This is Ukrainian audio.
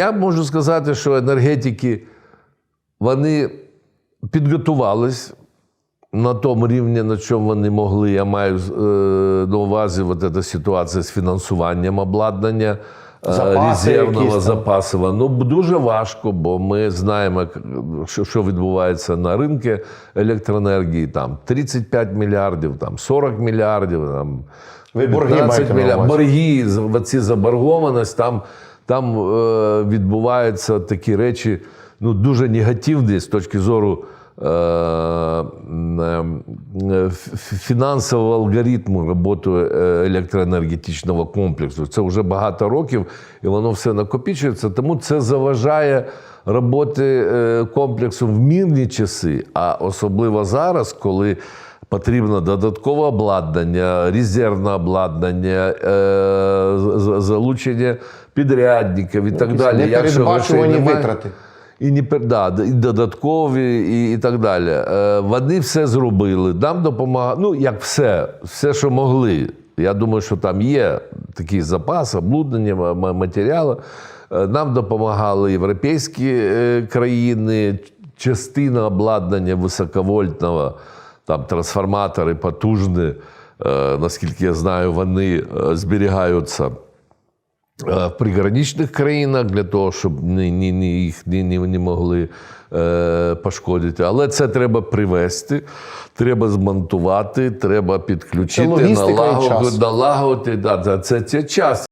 Я можу сказати, що енергетики вони підготувались на тому рівні, на чому вони могли. Я маю е, на увазі от ця ситуація з фінансуванням обладнання. е, Запаси резервного якісь Ну дуже важко, бо ми знаємо, що, що відбувається на ринку електроенергії. Там 35 мільярдів, там 40 мільярдів, там Ви борги маєте на борги, ці заборгованість, там, там е, відбуваються такі речі, ну, дуже негативні з точки зору е, е, ф- фінансового алгоритму роботи е, електроенергетичного комплексу. Це вже багато років, і воно все накопичується, тому це заважає роботи е, комплексу в мирні часи, а особливо зараз, коли Потрібно додаткове обладнання, резервне обладнання, е, залучення підрядників і так далі. Непередбачувані витрати. І, не, да, і додаткові, і, і так далі. Е, вони все зробили. Нам допомагали, ну як все, все, що могли. Я думаю, що там є такий запас, облуднення, м- м- матеріали. Е, Нам допомагали європейські е, країни, частина обладнання високовольтного, там трансформатори потужні. Е, Наскільки я знаю, вони е, зберігаються е, в приграничних країнах для того, щоб їх не могли е, пошкодити. Але це треба привезти, треба змонтувати, треба підключити, налагодити, Да, це, це час.